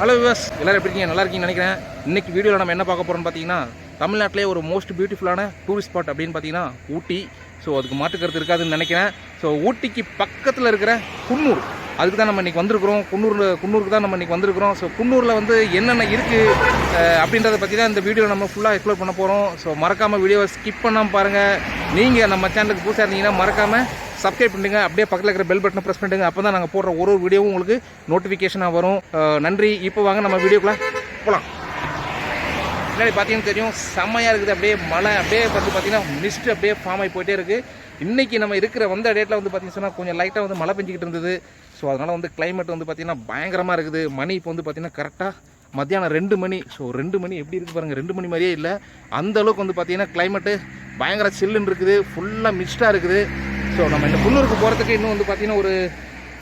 Hello விவாஸ் எல்லாரும் எப்படி இருக்கீங்க? நல்லா இருக்கீங்கன்னு நினைக்கிறேன். இன்னைக்கு வீடியோவில் நம்ம என்ன பார்க்க போகிறோம்னு பார்த்தீங்கன்னா தமிழ்நாட்டிலே ஒரு மோஸ்ட் பியூட்டிஃபுல்லான டூரிஸ்ட் ஸ்பாட் அப்படின்னு பார்த்தீங்கன்னா ஊட்டி. ஸோ அதுக்கு மாற்றுக்கருத்து இருக்காதுன்னு நினைக்கிறேன். ஸோ ஊட்டிக்கு பக்கத்தில் இருக்கிற குன்னூர். அதுக்கு தான் நம்ம இன்றைக்கி வந்திருக்கிறோம். குன்னூரில் குன்னூருக்கு தான் நம்ம இன்றைக்கி வந்திருக்கிறோம். ஸோ குன்னூரில் வந்து என்னென்ன இருக்குது அப்படின்றத பற்றி தான் இந்த வீடியோ நம்ம ஃபுல்லாக எக்ஸ்ப்ளோர் பண்ண போகிறோம் ஸோ மறக்காமல் வீடியோவை ஸ்கிப் பண்ணாமல் பாருங்கள் நீங்கள் நம்ம சேனலுக்கு புதுசாக இருந்தீங்கன்னா மறக்காமல் சப்ஸ்கிரைப் பண்ணுங்க. அப்படியே பக்கத்தில் இருக்கிற பெல் பட்டனை ப்ரெஸ் பண்ணுங்கள் அப்போ தான் நாங்கள் போடுற ஒரு ஒரு வீடியோவும் உங்களுக்கு நோட்டிஃபிகேஷனாக வரும். நன்றி. இப்போ வாங்க நம்ம வீடியோக்குள்ளே போகலாம் பின்னாடி பார்த்தீங்கன்னா தெரியும் செம்மையாக இருக்குது. அப்படியே மழை அப்படியே பார்த்து பார்த்தீங்கன்னா மிஸ்ட் அப்படியே ஃபார்ம் ஆகி போயிட்டே இருக்குது இன்றைக்கி நம்ம இருக்கிற வந்த டேட்டில் வந்து பார்த்திங்கன்னா சொன்னால் கொஞ்சம் லைட்டாக வந்து மழை பெஞ்சிக்கிட்டு இருந்தது. ஸோ அதனால் வந்து கிளைமேட் வந்து பார்த்தீங்கன்னா பயங்கரமாக இருக்குது. மணி இப்போ வந்து பார்த்திங்கன்னா கரெக்டாக மத்தியானம் ரெண்டு மணி. ஸோ ரெண்டு மணி எப்படி இருக்குது பாருங்கள் ரெண்டு மணி மாதிரியே இல்லை. அந்த அளவுக்கு வந்து பார்த்தீங்கன்னா கிளைமேட்டு பயங்கர சில்லுன்னு இருக்குது. ஃபுல்லாக மிஸ்டாக இருக்குது. ஸோ நம்ம இந்த புல்லூருக்கு போகிறதுக்கு இன்னும் வந்து பார்த்தீங்கன்னா ஒரு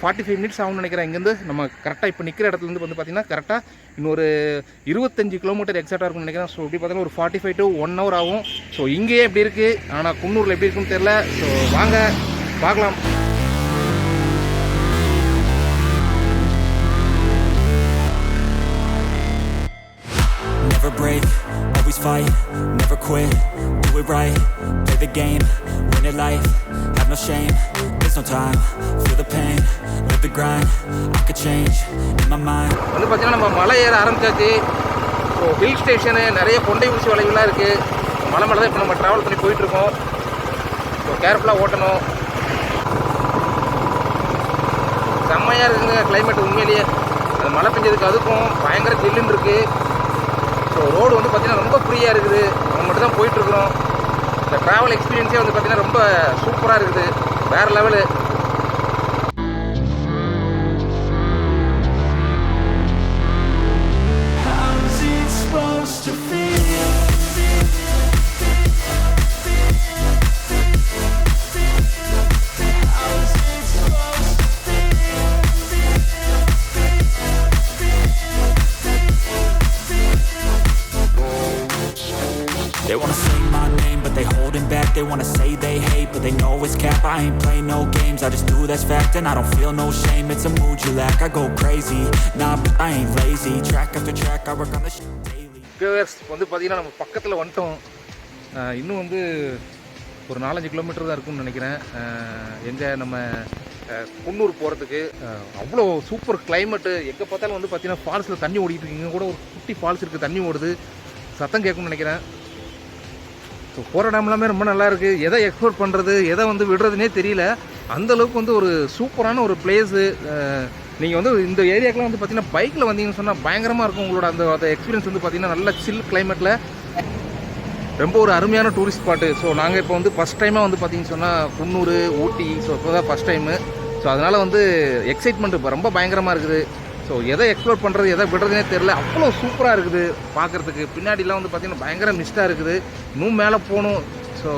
ஃபார்ட்டி ஃபைவ் மினிட்ஸ் ஆகும்னு நினைக்கிறேன். இங்கேருந்து நம்ம கரெக்டாக இப்போ நிற்கிற இடத்துலேருந்து வந்து பார்த்தீங்கன்னா கரெக்டாக இன்னொரு இருபத்தஞ்சு கிலோமீட்டர் எக்ஸாக்டாக இருக்கும்னு நினைக்கிறேன். ஸோ இப்படி பார்த்தீங்கன்னா ஒரு forty five to one hour ஆகும். ஸோ இங்கேயே எப்படி இருக்குது ஆனால் குன்னூரில் எப்படி இருக்குன்னு தெரில ஸோ வாங்க பார்க்கலாம். Always fight, never quit, do it right, play the game, win it life, no shame, there's no time, feel the pain, live the grind, I could change, in my mind, வந்து பார்த்தீங்கன்னா நம்ம மலை ஏற ஆரம்பிச்சாச்சு. So hill station நிறைய கொண்டை ஊசி வளைவுலாம் இருக்குது மலை மேலே தான் இப்போ நம்ம ட்ராவல் பண்ணி போயிட்டுருக்கோம். ஸோ கேர்ஃபுல்லாக ஓட்டணும். செம்மையாக இருக்குங்க கிளைமேட் உண்மையிலேயே. அது மழை பெஞ்சதுக்கு அதுக்கும் பயங்கர ஜில்லுன்னு இருக்குது ஸோ ரோடு வந்து பார்த்திங்கன்னா ரொம்ப ஃப்ரீயாக இருக்குது. நம்ம மட்டும் தான் போயிட்டுருக்குறோம். இந்த ட்ராவல் எக்ஸ்பீரியன்ஸே வந்து பார்த்திங்கன்னா ரொம்ப சூப்பராக இருக்குது. வேறு level How's it but back. They wanna say they hate, but they know it's cap. I ain't play no games, I just do that's fact. And I don't feel no shame, it's a mood you lack. I go crazy, nah, but I ain't lazy. Track after track, I work on the shit daily. Viewers வந்து பார்த்தீங்கன்னா நம்ம பக்கத்தில் வந்துட்டோம் இன்னும் வந்து ஒரு நாலஞ்சு kilometre தான் இருக்கும்னு நினைக்கிறேன் எங்கே நம்ம குன்னூர் போகிறதுக்கு அவ்வளோ சூப்பர் கிளைமேட்டு எங்கே பார்த்தாலும் வந்து பார்த்தீங்கன்னா ஃபால்ஸில் தண்ணி ஓடிட்டு இருக்கு இங்கே கூட ஒரு குட்டி ஃபால்ஸ் இருக்குது தண்ணி ஓடுது சத்தம் கேட்கும்னு நினைக்கிறேன் போகிற டைம்லாமே ரொம்ப நல்லா இருக்குது எதை எக்ஸ்ப்ளோர் பண்ணுறது எதை வந்து விடுறதுனே தெரியல. அந்த அளவுக்கு வந்து ஒரு சூப்பரான ஒரு பிளேஸு நீங்கள் வந்து இந்த ஏரியாக்கெலாம் வந்து பார்த்தீங்கன்னா பைக்கில் வந்தீங்கன்னு சொன்னால் பயங்கரமாக இருக்கும் உங்களோட அந்த அந்த எக்ஸ்பீரியன்ஸ் வந்து பார்த்தீங்கன்னா நல்ல சில் கிளைமேட்டில் ரொம்ப ஒரு அருமையான டூரிஸ்ட் ஸ்பாட்டு ஸோ நாங்கள் இப்போ வந்து ஃபஸ்ட் டைமாக வந்து பார்த்தீங்கன்னு சொன்னால் குன்னூர் ஊட்டி ஸோ இப்போ தான் ஃபஸ்ட் டைமு ஸோ அதனால் வந்து எக்ஸைட்மெண்ட் இப்போ ரொம்ப பயங்கரமாக இருக்குது. ஸோ எதை எக்ஸ்ப்ளோர் பண்ணுறது எதை விடுறதுனே தெரில அவ்வளோ சூப்பராக இருக்குது பார்க்குறதுக்கு பின்னாடிலாம் வந்து பார்த்திங்கன்னா பயங்கர மிஸ்டாக இருக்குது. இன்னும் மேலே போகணும். ஸோ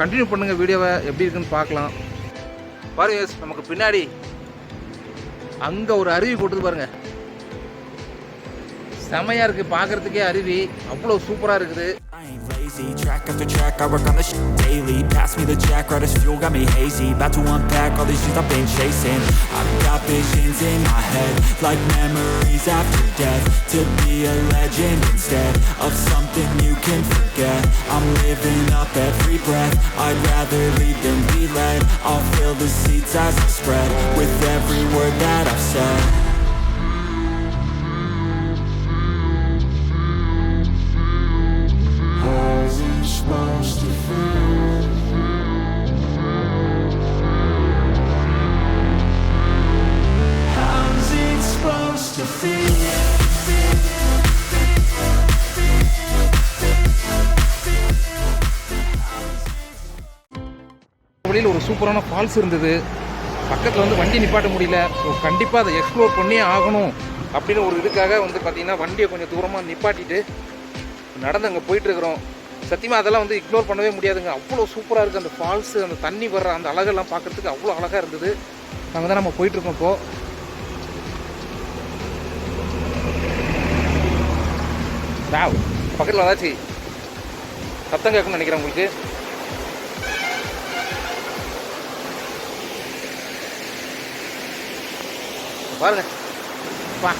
கண்டினியூ பண்ணுங்கள் வீடியோவை. எப்படி இருக்குன்னு பார்க்கலாம். பாருங்க yes, நமக்கு பின்னாடி அங்கே ஒரு அருவி போட்டுது பாருங்கள் செமையாக இருக்குது பார்க்குறதுக்கே அருவி. அவ்வளோ சூப்பராக இருக்குது. Lazy, track after track, I work on the shit daily. Pass me the jack, right as fuel, got me hazy. About to unpack all these shit I've been chasing. I've got visions in my head, like memories after death. To be a legend instead of something you can forget. I'm living up every breath, I'd rather lead than be led. I'll fill the seats as I spread, with every word that I've said. சூப்பரான falls இருந்தது. பக்கத்தில் வந்து வண்டி நிப்பாட்ட முடியல. So கண்டிப்பாக அதை explore பண்ணியே ஆகணும் அப்படின்னு ஒரு இதுக்காக வந்து பார்த்திங்கன்னா வண்டியை கொஞ்சம் தூரமாக நிப்பாட்டிட்டு நடந்து அங்கே போயிட்டுருக்குறோம் சத்தியமாக அதெல்லாம் வந்து இக்னோர் பண்ணவே முடியாதுங்க. அவ்வளோ சூப்பராக இருக்குது அந்த ஃபால்ஸு அந்த தண்ணி வர்ற அந்த அழகெல்லாம் பார்க்குறதுக்கு அவ்வளோ அழகாக இருந்தது. நாங்கள் தான் நம்ம போயிட்டுருக்கோம் இப்போது பக்கத்தில் ஏதாச்சும் சத்தம் கேட்கணும்னு நினைக்கிறேன் உங்களுக்கு. பாருங்க. பா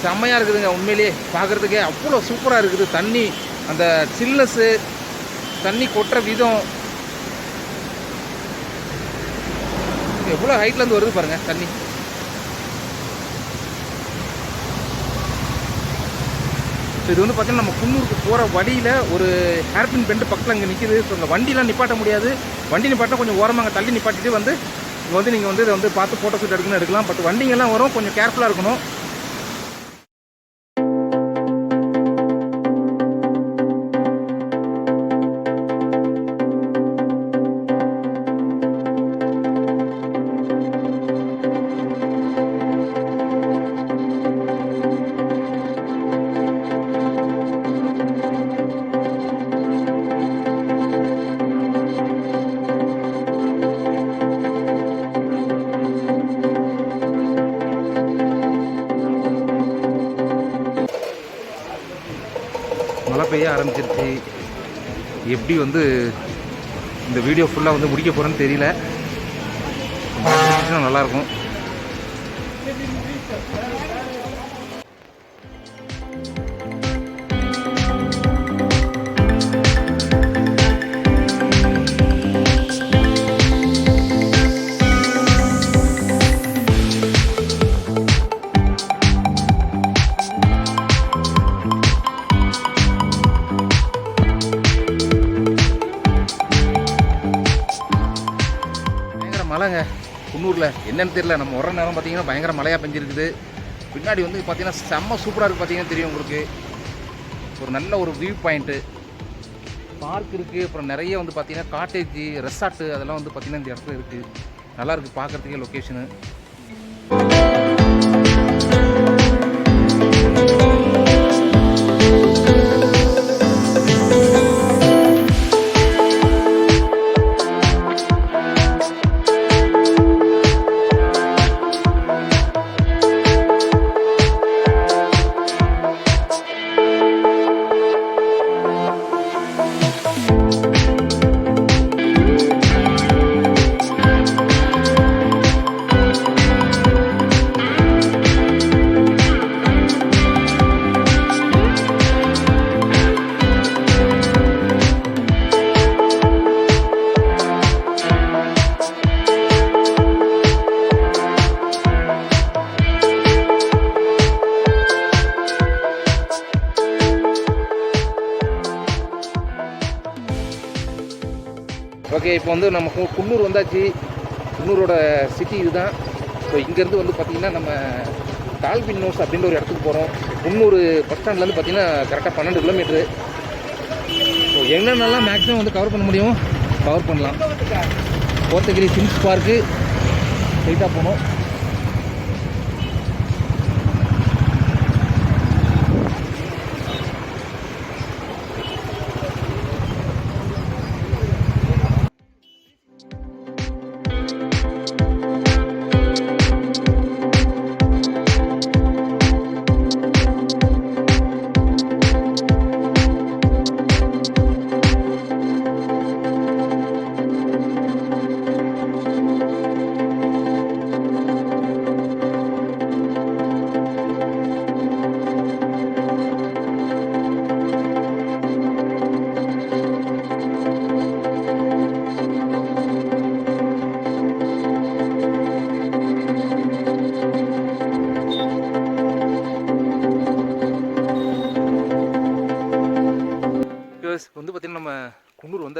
செம்மையாக இருக்குதுங்க உண்மையிலேயே. பார்க்குறதுக்கே அவ்வளோ சூப்பராக இருக்குது. தண்ணி அந்த சில்னஸ்ஸு தண்ணி கொட்டுற விதம். எவ்வளோ ஹைட்லேருந்து வருது பாருங்கள் தண்ணி. இது வந்து பார்த்தீங்கன்னா நம்ம குன்னூருக்கு போகிற வழியில் ஒரு ஹேர்பின் பெண்டு பக்கத்தில் இங்கே நிற்கிது ஸோ அந்த வண்டிலாம் நிப்பாட்ட முடியாது. வண்டி நிப்பாட்டினா கொஞ்சம் ஓரமாக அங்கே தள்ளி நிப்பாட்டிட்டு வந்து இங்கே வந்து நீங்கள் வந்து இதை வந்து பார்த்து ஃபோட்டோ ஷூட் எடுக்கணும் எடுக்கலாம். பட் வண்டிங்கெல்லாம் வரும். கொஞ்சம் கேர்ஃபுல்லாக இருக்கணும். ஆரம்பிச்சிருச்சு. எப்படி வந்து இந்த வீடியோ ஃபுல்லாக வந்து முடிக்க போகிறேன்னு தெரியல. முடிச்சுன்னா நல்லாயிருக்கும் என்னன்னு தெரியல. நம்ம வர நேரம் பார்த்தீங்கன்னா பயங்கர மழையாக பெஞ்சிருக்குது. பின்னாடி வந்து பார்த்தீங்கன்னா செம்ம சூப்பராக இருக்குது பார்த்தீங்கன்னா தெரியும் உங்களுக்கு. ஒரு நல்ல ஒரு வியூ பாயிண்ட்டு பார்க் இருக்குது அப்புறம் நிறைய வந்து பார்த்தீங்கன்னா காட்டேஜ் ரெசார்ட்டு அதெல்லாம் வந்து பார்த்திங்கன்னா இந்த இடத்துல இருக்குது நல்லா இருக்குது பார்க்குறதுக்கே லொக்கேஷனு இப்போ வந்து நம்ம குன்னூர் வந்தாச்சு. குன்னூரோட சிட்டி இதுதான். ஸோ இங்கேருந்து வந்து பார்த்திங்கன்னா நம்ம டால்பின் நோஸ் அப்படின்ற ஒரு இடத்துக்கு போகிறோம் குன்னூர் பஸ் ஸ்டாண்ட்லேருந்து பார்த்தீங்கன்னா கரெக்டாக பன்னெண்டு கிலோமீட்ரு ஸோ என்னென்னலாம் மேக்ஸிமம் வந்து கவர் பண்ண முடியும்? கவர் பண்ணலாம். Kotagiri Sim's park. ஸ்ட்ரைட்டாக போகணும்.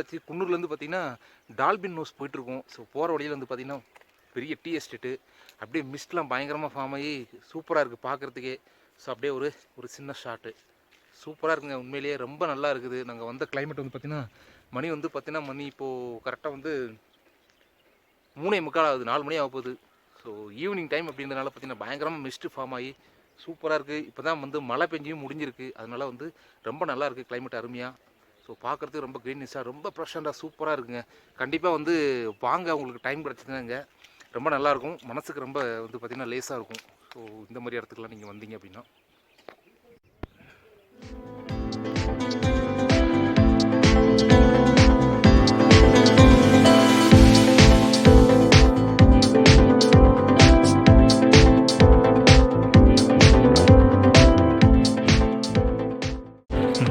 ஆச்சு குன்னூர்லேருந்து பார்த்திங்கன்னா டால்பின் நோஸ் போயிட்டுருக்கோம். ஸோ போகிற வழியில் வந்து பார்த்திங்கன்னா பெரிய டீ எஸ்டேட்டு அப்படியே மிஸ்ட்லாம் பயங்கரமாக ஃபார்ம் ஆகி சூப்பராக இருக்குது பார்க்குறதுக்கே ஸோ அப்படியே ஒரு ஒரு சின்ன ஷாட்டு சூப்பராக இருக்குங்க உண்மையிலேயே. ரொம்ப நல்லா இருக்குது. நாங்கள் வந்த கிளைமேட் வந்து பார்த்திங்கன்னா மணி வந்து பார்த்திங்கன்னா மணி இப்போது கரெக்டாக வந்து மூணே முக்கால் ஆகுது. நாலு மணி ஆக போகுது. ஸோ ஈவினிங் டைம் அப்படின்றனால பார்த்திங்கன்னா பயங்கரமாக மிஸ்ட்டு ஃபார்ம் ஆகி சூப்பராக இருக்குது இப்போ தான் வந்து மழை பெஞ்சியும் முடிஞ்சிருக்கு. அதனால் வந்து ரொம்ப நல்லா இருக்குது கிளைமேட் அருமையாக ஸோ பார்க்குறதுக்கு ரொம்ப க்ரீனிஸாக ரொம்ப ப்ரெஷண்டாக சூப்பராக இருக்குங்க. கண்டிப்பாக வந்து வாங்க உங்களுக்கு டைம் கிடச்சிதுங்க ரொம்ப நல்லாயிருக்கும் மனசுக்கு ரொம்ப வந்து பார்த்திங்கன்னா லேஸாக இருக்கும். ஸோ இந்த மாதிரி இடத்துக்குலாம் நீங்கள் வந்தீங்க அப்படின்னா.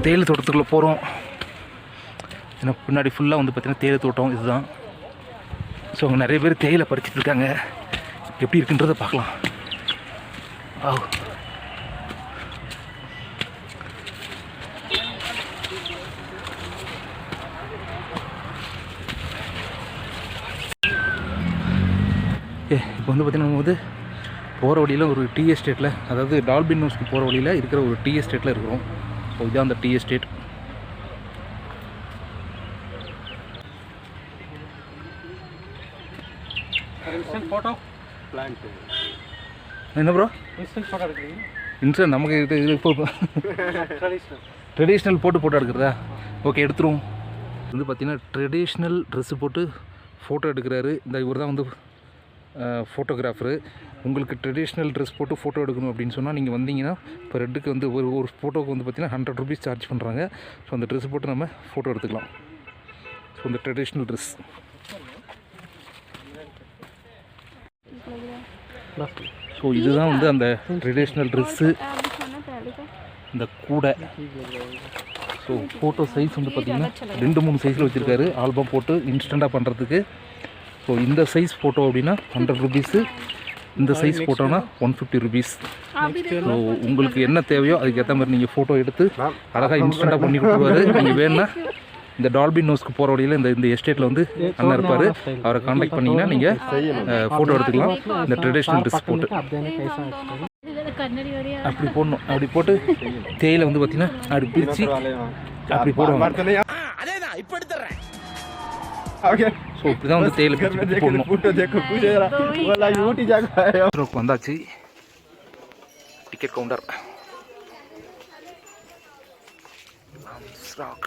தேயிலை தோட்டத்துக்குள்ளே போகிறோம் ஏன்னா பின்னாடி ஃபுல்லாக வந்து பார்த்தீங்கன்னா தேயிலை தோட்டம் இதுதான். ஸோ அங்கே நிறைய பேர் தேயிலை பறிச்சிட்டு இருக்காங்க. எப்படி இருக்குன்றதை பார்க்கலாம். ஆ ஏ இப்போ வந்து பார்த்தீங்கன்னா வந்து போகிற வழியில் ஒரு டீ எஸ்டேட்டில் அதாவது டால்பின் ஹவுஸ்க்கு போகிற வழியில் இருக்கிற ஒரு டீ எஸ்டேட்டில் இருக்கிறோம். ஸோ இதுதான் அந்த டீ எஸ்டேட் என்ன ப்ரோ இன்ஸ்டன்ட் நமக்கு இது இது இப்போ ட்ரெடிஷ்னல் ட்ரெடிஷ்னல் போட்டு போட்டோ எடுக்கிறதா? ஓகே எடுத்துருவோம். வந்து பார்த்திங்கன்னா ட்ரெடிஷ்னல் ட்ரெஸ்ஸு போட்டு ஃபோட்டோ எடுக்கிறாரு. இந்த இவர் தான் வந்து ஃபோட்டோகிராஃபரு உங்களுக்கு ட்ரெடிஷ்னல் ட்ரெஸ் போட்டு ஃபோட்டோ எடுக்கணும் அப்படின்னு சொன்னால் நீங்கள் வந்தீங்கன்னா இப்போ ரெட்டுக்கு வந்து ஒரு ஒரு ஃபோட்டோக்கு வந்து பார்த்திங்கன்னா ஹண்ட்ரட் ருபீஸ் சார்ஜ் பண்ணுறாங்க ஸோ அந்த ட்ரெஸ் போட்டு நம்ம ஃபோட்டோ எடுத்துக்கலாம். ஸோ அந்த ட்ரெடிஷ்னல் ட்ரெஸ் ஸோ இதுதான் வந்து அந்த ட்ரெடிஷ்னல் ட்ரெஸ்ஸு இந்த கூடை. ஸோ ஃபோட்டோ சைஸ் வந்து பார்த்தீங்கன்னா ரெண்டு மூணு சைஸில் வச்சுருக்காரு. ஆல்பம் போட்டு இன்ஸ்டண்ட்டாக பண்ணுறதுக்கு ஸோ இந்த சைஸ் ஃபோட்டோ அப்படின்னா ஹண்ட்ரட் ருபீஸு இந்த சைஸ் ஃபோட்டோனா ஒன் ஃபிஃப்டி ருபீஸ் ஸோ உங்களுக்கு என்ன தேவையோ அதுக்கு ஏற்ற மாதிரி நீங்கள் ஃபோட்டோ எடுத்து அழகாக இன்ஸ்டண்ட்டாக பண்ணி கொடுத்துருவாரு. நீங்கள் வேணும்னா இந்த டால்பின் நோஸ்க்கு போகிற வழியில் இந்த இந்த எஸ்டேட்டில் வந்து அண்ணன் இருப்பார். அவரை காண்டாக்ட் பண்ணிங்கன்னா நீங்கள் ஃபோட்டோ எடுத்துக்கலாம். இந்த ட்ரெடிஷ்னல் ட்ரெஸ் போட்டு. அப்படி போடணும். அப்படி போட்டு தேயிலை வந்து பார்த்தீங்கன்னா அப்படி பிரித்து அப்படி போடுவாங்க. ஸோ இப்படி தான் வந்து தேயிலை பிரித்து போடணும். வந்தாச்சு. டிக்கெட் கவுண்டர் ராக்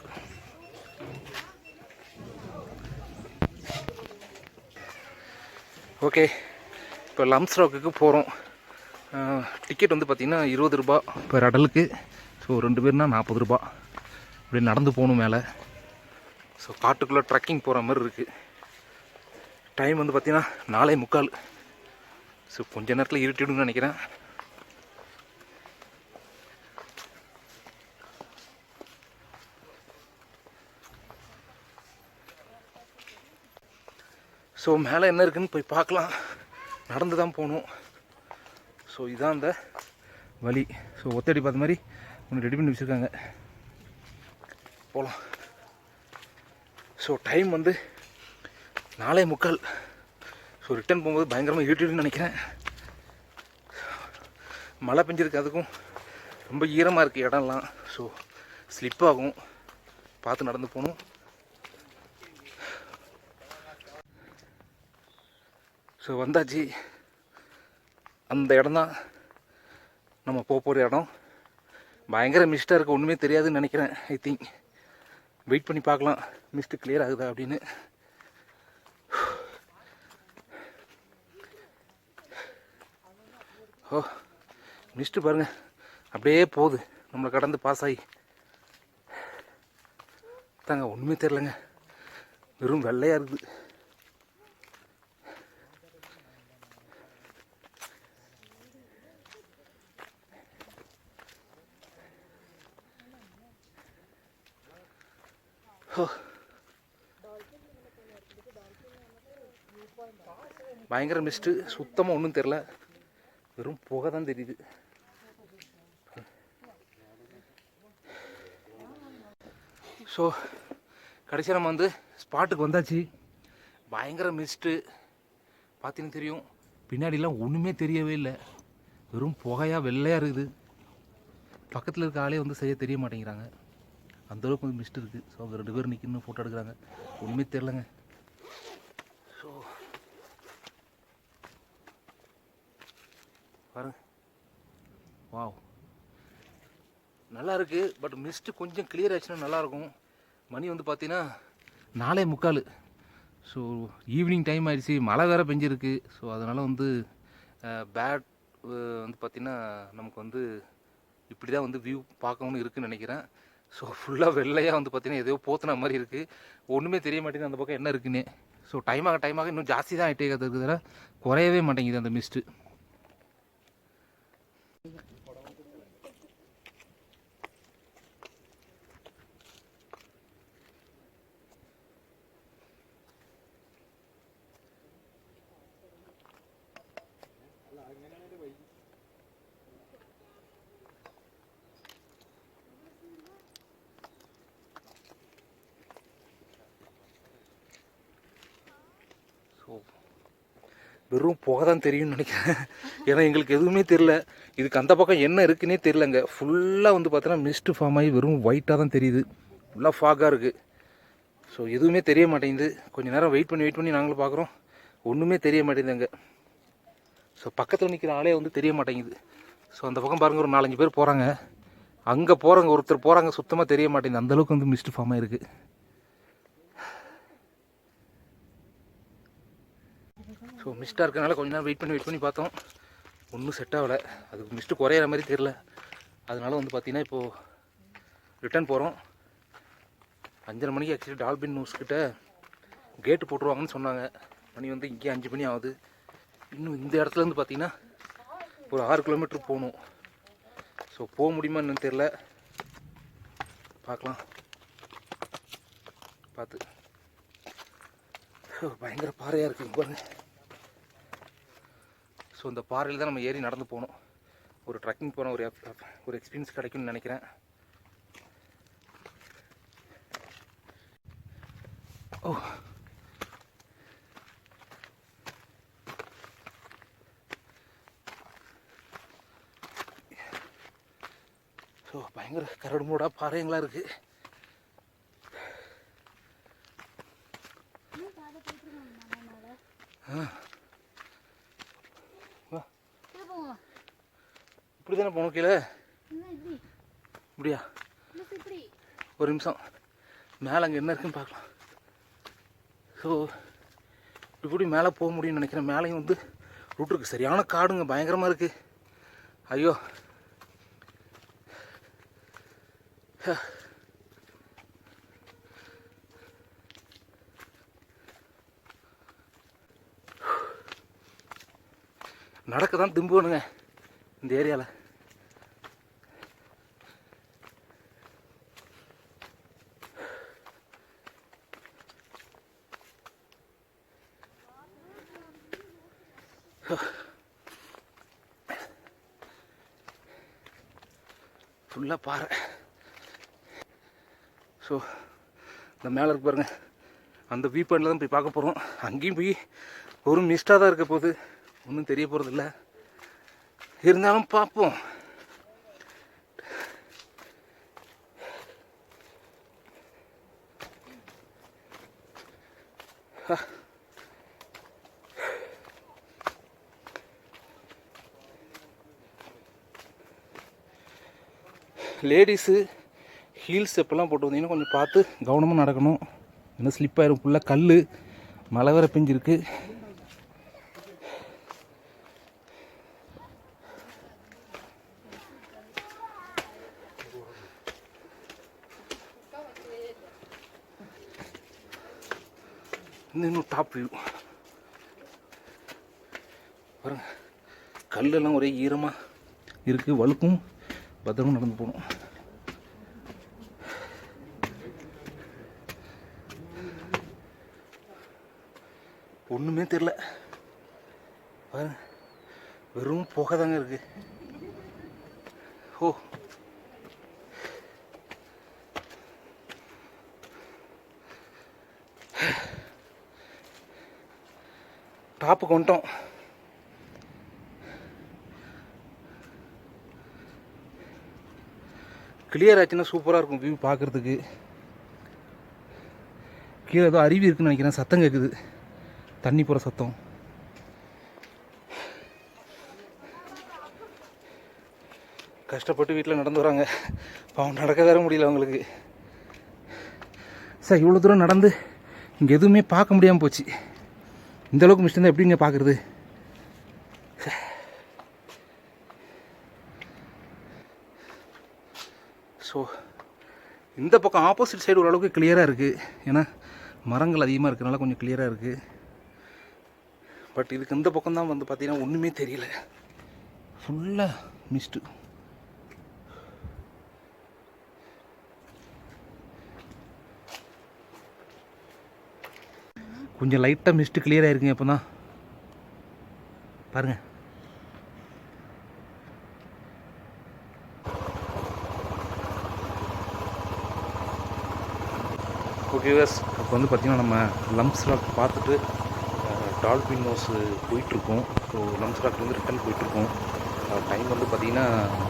ஓகே இப்போ லம்ஸ்ராக்குக்கு போகிறோம் டிக்கெட் வந்து பார்த்திங்கன்னா இருபது ரூபா per அடலுக்கு ஸோ ரெண்டு பேர்னா நாற்பது ரூபா. இப்படி நடந்து போகணும் மேலே. ஸோ காட்டுக்குள்ளே ட்ரெக்கிங் போகிற மாதிரி இருக்குது டைம் வந்து பார்த்திங்கன்னா நாலே முக்கால். ஸோ கொஞ்ச நேரத்தில் இருட்டிடுன்னு நினைக்கிறேன். ஸோ மேலே என்ன இருக்குன்னு போய் பார்க்கலாம். நடந்து தான் போகணும். ஸோ இதான் அந்த வழி. ஸோ ஒத்தடி பார்த்த மாதிரி ஒன்று ரெடி பண்ணி வச்சுருக்காங்க. போகலாம் ஸோ டைம் வந்து நாலே முக்கால். ஸோ ரிட்டர்ன் போகும்போது பயங்கரமாக இருட்டிடுன்னு நினைக்கிறேன். மழை பெஞ்சிருக்கு அதுக்கும் ரொம்ப ஈரமாக இருக்குது இடம்லாம். ஸோ ஸ்லிப் ஆகும். பார்த்து நடந்து போகணும். ஸோ வந்தாச்சு. அந்த இடம் தான் நம்ம போக போகிற இடம். பயங்கர மிஸ்டாக இருக்குது ஒன்றுமே தெரியாதுன்னு நினைக்கிறேன் ஐ திங்க் வெயிட் பண்ணி பார்க்கலாம். மிஸ்ட்டு கிளியர் ஆகுதா அப்படின்னு. Oh, ஓ மிஸ்ட்டு பாருங்கள் அப்படியே போகுது. நம்மளை கடந்து பாஸ் ஆகி. தாங்க ஒன்றுமே தெரிலங்க வெறும் வெள்ளையாக இருக்குது. பயங்கர மிஸ்ட்டு சுத்தமாக ஒன்றும் தெரில வெறும் புகை தான் தெரியுது. ஸோ கடைசியாக நம்ம வந்து ஸ்பாட்டுக்கு வந்தாச்சு. பயங்கர மிஸ்ட்டு பார்த்தீங்கன்னா தெரியும். பின்னாடிலாம் ஒன்றுமே தெரியவே இல்லை. வெறும் புகையாக வெள்ளையாக இருக்குது. பக்கத்தில் இருக்க ஆளே வந்து செய்ய தெரிய மாட்டேங்கிறாங்க. அந்த அளவுக்கு மிஸ்ட் இருக்குது ஸோ அவங்க ரெண்டு பேரும் நிற்கணும் ஃபோட்டோ எடுக்கிறாங்க. ஒன்றுமே தெரிலங்க ஸோ பாருங்க. வாவ் நல்லா இருக்குது பட் மிஸ்ட்டு கொஞ்சம் கிளியர் ஆச்சுன்னா நல்லாயிருக்கும். மணி வந்து பார்த்தீங்கன்னா நாலே முக்கால். ஸோ ஈவினிங் டைம் ஆகிடுச்சி மழை வேறு பெஞ்சிருக்கு. ஸோ அதனால் வந்து பேட் வந்து பார்த்திங்கன்னா நமக்கு வந்து இப்படி தான் வந்து வியூ பார்க்கணும்னு இருக்குன்னு நினைக்கிறேன். ஸோ ஃபுல்லாக வெள்ளையாக வந்து பார்த்தீங்கன்னா ஏதோ போத்துன மாதிரி இருக்குது ஒன்றுமே தெரிய மாட்டேங்குது அந்த பக்கம் என்ன இருக்குன்னு. ஸோ டைம் ஆக டைம் ஆக இன்னும் ஜாஸ்தி தான் ஆகிட்டே இருக்கிறதுல குறையவே மாட்டேங்குது அந்த மிஸ்ட்டு வெறும் புகை தான் தெரியும்னு நினைக்கிறேன். ஏன்னா எங்களுக்கு எதுவுமே தெரில இதுக்கு அந்த பக்கம் என்ன இருக்குன்னே தெரிலங்க ஃபுல்லாக வந்து பார்த்தோன்னா மிஸ்ட் ஃபார்ம் ஆகி வெறும் ஒயிட்டாக தான் தெரியுது. ஃபுல்லாக ஃபாகாக இருக்குது ஸோ எதுவுமே தெரிய மாட்டேங்குது. கொஞ்ச நேரம் வெயிட் பண்ணி வெயிட் பண்ணி நாங்களும் பார்க்குறோம் ஒன்றுமே தெரிய மாட்டேங்குதுங்க. ஸோ பக்கத்தில் நிற்கிற ஆளே வந்து தெரிய மாட்டேங்குது. ஸோ அந்த பக்கம் பாருங்கள் ஒரு நாலஞ்சு பேர் போகிறாங்க அங்கே போகிறவங்க ஒருத்தர் போகிறாங்க சுத்தமாக தெரிய மாட்டேங்குது. அந்தளவுக்கு வந்து மிஸ்ட் ஃபார்ம் இருக்குது ஸோ மிஸ்ட்டாக இருக்கனால கொஞ்ச நேரம் வெயிட் பண்ணி வெயிட் பண்ணி பார்த்தோம். ஒன்றும் செட் ஆகலை. அதுக்கு மிஸ்ட்டு குறையிற மாதிரி தெரில அதனால வந்து பார்த்தீங்கன்னா இப்போது ரிட்டர்ன் போகிறோம் அஞ்சரை மணிக்கு ஆக்சுவலி டால்பின் நியூஸ்கிட்ட கேட்டு போட்டுருவாங்கன்னு சொன்னாங்க. மணி வந்து இங்கே அஞ்சு மணி ஆகுது. இன்னும் இந்த இடத்துல இருந்து பார்த்தீங்கன்னா ஒரு ஆறு கிலோமீட்டர் போகணும். ஸோ போக முடியுமா என்னன்னு தெரில பார்க்கலாம். பார்த்து. பயங்கர பாறையாக இருக்குது பாருங்கள் ஸோ இந்த பாறையில் தான் நம்ம ஏறி நடந்து போகணும். ஒரு ட்ரக்கிங் போன ஒரு ஒரு எக்ஸ்பீரியன்ஸ் கிடைக்கும்னு நினைக்கிறேன். ஓ ஸோ பயங்கர கரடு மூடாக பாறைங்களா இருக்குது வா இப்படி தானே போனோம் கீழே? இப்படியா ஒரு நிமிஷம். மேலே அங்கே என்ன இருக்குன்னு பார்க்கலாம். ஸோ இப்படி மேலே போக முடியும்னு நினைக்கிறேன். மேலேயும் வந்து ரூட் இருக்குது சரியான காடுங்க பயங்கரமாக இருக்குது ஐயோ. ஹ. நடக்க தான் திம்புவனுங்க இந்த ஏரியாவில் ஃபுல்லாக பாறை. ஸோ இந்த மேலே இருக்கு பாருங்கள் அந்த வியூ பாயிண்டில் தான் போய் பார்க்க போகிறோம் அங்கேயும் போய் ஒரு மிஸ்டாக தான் இருக்க போகுது. ஒன்றும் தெரிய போகிறதில்ல இல்லை இருந்தாலும் பார்ப்போம். லேடிஸு ஹீல்ஸ் எப்பெல்லாம் போட்டு வந்தீங்கன்னா கொஞ்சம் பார்த்து கவனமாக நடக்கணும். இன்னும் ஸ்லிப் ஆயிரும் ஃபுல்லாக கல் மழை வேற பெஞ்சிருக்கு. இன்னும் டாப் வியூ பாருங்க கல்லெல்லாம் ஒரே ஈரமாக இருக்குது வழுக்கும். பத்திரமா நடந்து போகணும். ஒன்றுமே தெரில பாருங்க வெறும் புகை தாங்க இருக்கு. ஓ. டாப்புக்கு வந்துட்டோம். கிளியர் ஆச்சுன்னா சூப்பராக இருக்கும் வியூ பார்க்குறதுக்கு. கீழே ஏதோ அருவி இருக்குன்னு நினைக்கிறேன். சத்தம் கேட்குது தண்ணி போகிற சத்தம். கஷ்டப்பட்டு வீட்டில் நடந்து வராங்க. பாவம் நடக்க வேற முடியல அவங்களுக்கு. சார் இவ்வளோ தூரம் நடந்து இங்கே எதுவுமே பார்க்க முடியாமல் போச்சு. இந்தளவுக்கு மிஷின் தான் எப்படிங்க பார்க்குறது? ஸோ இந்த பக்கம் ஆப்போசிட் சைடு ஓரளவுக்கு கிளியராக இருக்குது ஏன்னா மரங்கள் அதிகமாக இருக்கிறனால கொஞ்சம் கிளியராக இருக்குது பட் இதுக்கு இந்த பக்கம் தான் வந்து பார்த்திங்கன்னா ஒன்றுமே தெரியல. ஃபுல்லாக மிஸ்ட்டு கொஞ்சம் லைட்டாக மிஸ்ட்டு கிளியர் இருக்குங்க இப்போ தான் பாருங்கள் ஓகே வஸ் இப்போ வந்து பார்த்திங்கன்னா நம்ம லம்ஸ் ராக் பார்த்துட்டு டால்பின் ஹவுஸ் போயிட்டுருக்கோம். ஸோ லம்ஸ்டாக்லேருந்து ரிட்டன் போயிட்டுருக்கோம். டைம் வந்து பார்த்திங்கன்னா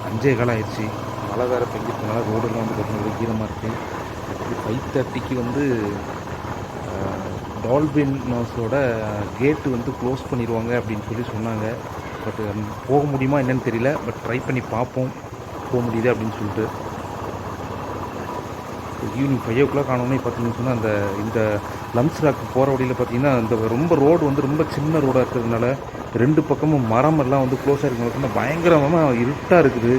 அஞ்சே காலம் ஆயிடுச்சு. மழை வேறு பெஞ்சிருக்கனால ரோடெல்லாம் வந்து பார்த்திங்கன்னா ஈரமாக இருக்குது ஃபைவ் தேர்ட்டிக்கு வந்து டால்பின் ஹவுஸோட கேட்டு வந்து க்ளோஸ் பண்ணிடுவாங்க அப்படின்னு சொல்லி சொன்னாங்க. பட் போக முடியுமா என்னன்னு தெரியல. பட் ட்ரை பண்ணி பார்ப்போம். போக முடியுது அப்படின்னு சொல்லிட்டு. ஈவினிங் ஃபைவ் ஓ கிளாக் ஆனோடனே பார்த்தீங்கன்னு சொன்னால் அந்த இந்த லம்ஸ் ராக் போகிற வழியில் பார்த்தீங்கன்னா இந்த ரொம்ப ரோடு வந்து ரொம்ப சின்ன ரோடாக இருக்கிறதுனால ரெண்டு பக்கமும் மரம் எல்லாம் வந்து க்ளோஸாக இருக்கிறதுனால பயங்கரமாக இருட்டாக இருக்குது.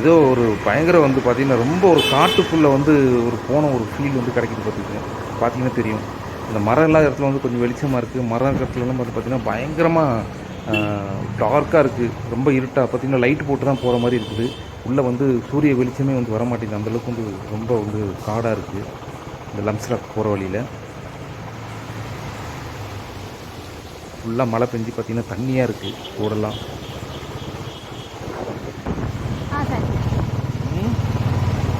ஏதோ ஒரு பயங்கர வந்து பார்த்திங்கன்னா ரொம்ப ஒரு காட்டுக்குள்ளே வந்து ஒரு போன ஒரு ஃபீல் வந்து கிடைக்குது பார்த்துக்கங்க பார்த்தீங்கன்னா தெரியும். இந்த மரம் இல்லாத இடத்துல வந்து கொஞ்சம் வெளிச்சமாக இருக்குது மரம் இருக்கிற இடத்துலலாம் வந்து பார்த்திங்கன்னா பயங்கரமாக டார்க்காக இருக்குது ரொம்ப இருட்டாக பார்த்திங்கன்னா லைட் போட்டு தான் போகிற மாதிரி இருக்குது. உள்ளே வந்து சூரிய வெளிச்சமே வந்து வர மாட்டேங்குது அந்தளவுக்கு வந்து ரொம்ப வந்து காடாக இருக்குது இந்த லம்ஸ்ராக் போகிற வழியில். ஃபுல்லாக மழை பெஞ்சு பார்த்திங்கன்னா தண்ணியாக இருக்குது ரோடெல்லாம் ஆ சார்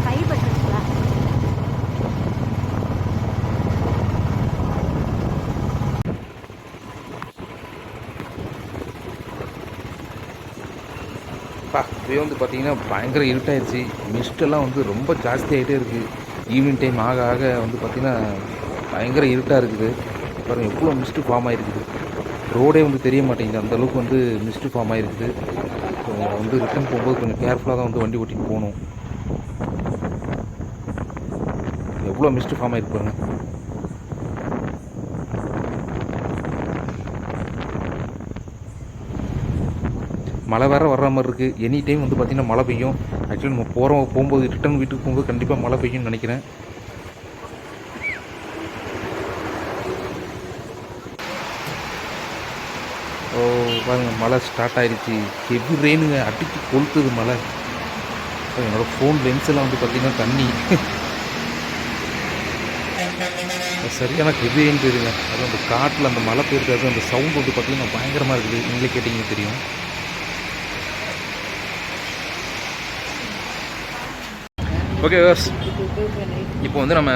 கை பட்டுருச்சுங்களா பா இப்போயே வந்து பார்த்திங்கன்னா பயங்கர இருட்டாயிருச்சு. மிஸ்டெல்லாம் வந்து ரொம்ப ஜாஸ்தியாகிட்டே இருக்குது ஈவினிங் டைம் ஆக ஆக வந்து பார்த்திங்கன்னா பயங்கர இருட்டாக இருக்குது. பாருங்கள் எவ்வளோ மிஸ்ட்டு ஃபார்ம் ஆகிருக்குது ரோடே வந்து தெரிய மாட்டேங்குது. அந்த அளவுக்கு வந்து மிஸ்ட்டு ஃபார்ம் ஆகிருக்குது வந்து ரிட்டன் போகும்போது கொஞ்சம் கேர்ஃபுல்லாக தான் வந்து வண்டி ஓட்டிட்டு போகணும். எவ்வளோ மிஸ்ட்டு ஃபார்ம் ஆகிருக்கு மழை வேறு வர்ற மாதிரி இருக்குது எனி டைம் வந்து பார்த்திங்கன்னா மழை பெய்யும். ஆக்சுவலி நம்ம போகிறோம் போகும்போது ரிட்டர்ன் வீட்டுக்கு போகும்போது கண்டிப்பாக மழை பெய்யும்னு நினைக்கிறேன். ஓ பாருங்க மழை ஸ்டார்ட் ஆயிடுச்சு ஹெவி ரெயினுங்க அடித்து கொளுத்துது மழை. என்னோடய ஃபோன் லென்ஸெல்லாம் வந்து பார்த்திங்கன்னா தண்ணி. சரியான ஹெவி ரெயின் தெரியுங்க அதுவும் அந்த காட்டில் அந்த மழை பெய்யுறது அந்த சவுண்ட் வந்து பார்த்திங்கன்னா பயங்கரமாக இருக்குது. நீங்களே கேட்டிங்கன்னு தெரியும். ஓகே யோஸ் இப்போ வந்து நம்ம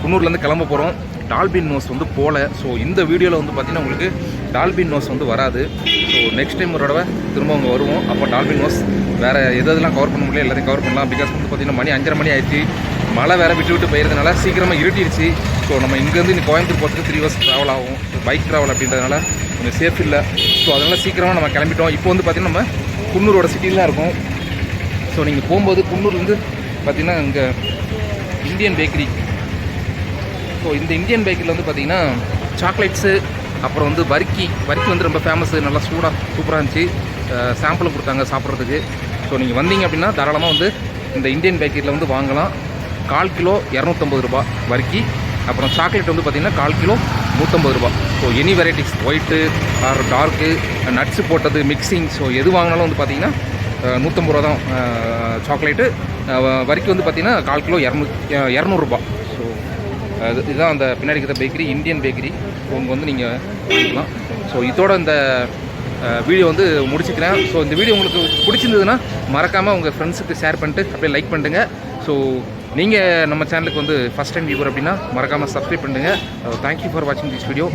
குன்னூர்லேருந்து கிளம்ப போகிறோம் டால்பின் நோஸ் வந்து போகல ஸோ இந்த வீடியோவில் வந்து பார்த்திங்கன்னா உங்களுக்கு டால்பின் நோஸ் வந்து வராது. ஸோ நெக்ஸ்ட் டைம் ஒரு தடவை திரும்ப அவங்க வருவோம். அப்போ டால்பின் நோஸ் வேறு எது எதெல்லாம் கவர் பண்ண முடியல எல்லாத்தையும் கவர் பண்ணலாம். பிகாஸ் வந்து பார்த்திங்கன்னா மணி அஞ்சரை மணி ஆயிடுச்சு. மழை வேறு விட்டு விட்டு போயிருந்தனால சீக்கிரமாக இருட்டிடுச்சு ஸோ நம்ம இங்கேருந்து இன்னைக்கு கோயம்புத்தூர் போகிறதுக்கு த்ரீ ஹவர்ஸ் ட்ராவல் ஆகும். பைக் ட்ராவல் அப்படின்றதுனால கொஞ்சம் சேஃப் இல்லை. ஸோ அதனால் சீக்கிரமாக நம்ம கிளம்பிட்டோம். இப்போ வந்து பார்த்திங்கன்னா நம்ம குன்னூரோட சிட்டிலாம் இருக்கும். ஸோ நீங்கள் போகும்போது குன்னூர்லேருந்து பார்த்திங்கன்னா இங்கே இந்தியன் பேக்கரி ஸோ இந்த இந்தியன் பேக்கரியில் வந்து பார்த்தீங்கன்னா சாக்லேட்ஸு அப்புறம் வந்து வர்க்கி வர்க்கி வந்து ரொம்ப ஃபேமஸ்ஸு நல்லா சூடாக சூப்பராக இருந்துச்சு. சாம்பிளும் கொடுத்தாங்க சாப்பிட்றதுக்கு. ஸோ நீங்கள் வந்தீங்க அப்படின்னா தாராளமாக வந்து இந்த இந்தியன் பேக்கரியில் வந்து வாங்கலாம். கால் கிலோ இரநூத்தம்பது ரூபா வர்க்கி அப்புறம் சாக்லேட் வந்து பார்த்திங்கன்னா கால் கிலோ நூற்றம்பது ரூபா so any varieties white or dark nuts போட்டது மிக்சிங் ஸோ எது வாங்கினாலும் வந்து பார்த்திங்கன்னா நூற்றம்பது ரூபா தான் சாக்லேட்டு வரைக்கும் வந்து பார்த்தீங்கன்னா கால் கிலோ இரநூ இரநூறுபா ஸோ அது இதுதான் அந்த பின்னாடி இருக்கிற பேக்கரி இந்தியன் பேக்கரி உங்கள் வந்து நீங்கள் வாங்கிக்கலாம். ஸோ இதோட இந்த வீடியோ வந்து முடிச்சுக்கிறேன். ஸோ இந்த வீடியோ உங்களுக்கு பிடிச்சிருந்ததுன்னா மறக்காமல் உங்கள் ஃப்ரெண்ட்ஸுக்கு ஷேர் பண்ணிட்டு அப்படியே லைக் பண்ணுங்க. ஸோ நீங்கள் நம்ம சேனலுக்கு வந்து ஃபஸ்ட் டைம் வியூவர் அப்படின்னா மறக்காமல் சப்ஸ்கிரைப் பண்ணுங்கள் தேங்க்யூ ஃபார் வாட்சிங் திஸ் வீடியோ